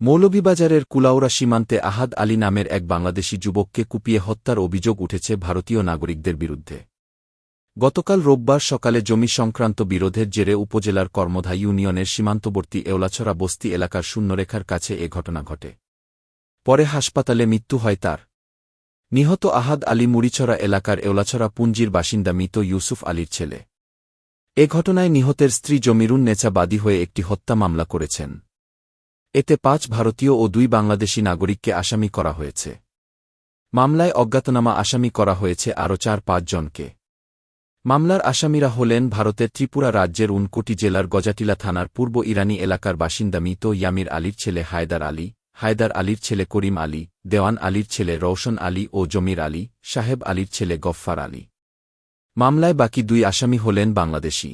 মৌলভীবাজারের কুলাউরা সীমান্তে আহাদ আলী নামের এক বাংলাদেশি যুবককে কুপিয়ে হত্যার অভিযোগ উঠেছে ভারতীয় নাগরিকদের বিরুদ্ধে। গতকাল রোববার সকালে জমি সংক্রান্ত বিরোধের জেরে উপজেলার কর্মধা ইউনিয়নের সীমান্তবর্তী এওলাছড়া বস্তি এলাকার শূন্যরেখার কাছে এ ঘটনা ঘটে। পরে হাসপাতালে মৃত্যু হয় তার। নিহত আহাদ আলী মুড়িছড়া এলাকার এওলাছড়া পুঞ্জির বাসিন্দা মৃত ইউসুফ আলীর ছেলে। এ ঘটনায় নিহতের স্ত্রী জমিরুন নেচা বাদী হয়ে একটি হত্যা মামলা করেছেন। এতে পাঁচ ভারতীয় ও দুই বাংলাদেশি নাগরিককে আসামি করা হয়েছে। মামলায় অজ্ঞাতনামা আসামি করা হয়েছে আরও চার পাঁচজনকে মামলার আসামিরা হলেন ভারতের ত্রিপুরা রাজ্যের উনকোটি জেলার গজাটিলা থানার পূর্ব ইরানি এলাকার বাসিন্দা মৃত ইয়ামির আলীর ছেলে হায়দার আলী, হায়দার আলীর ছেলে করিম আলী, দেওয়ান আলীর ছেলে রওশন আলী ও জমির আলী, সাহেব আলীর ছেলে গফফার আলী। মামলায় বাকি দুই আসামি হলেন বাংলাদেশি।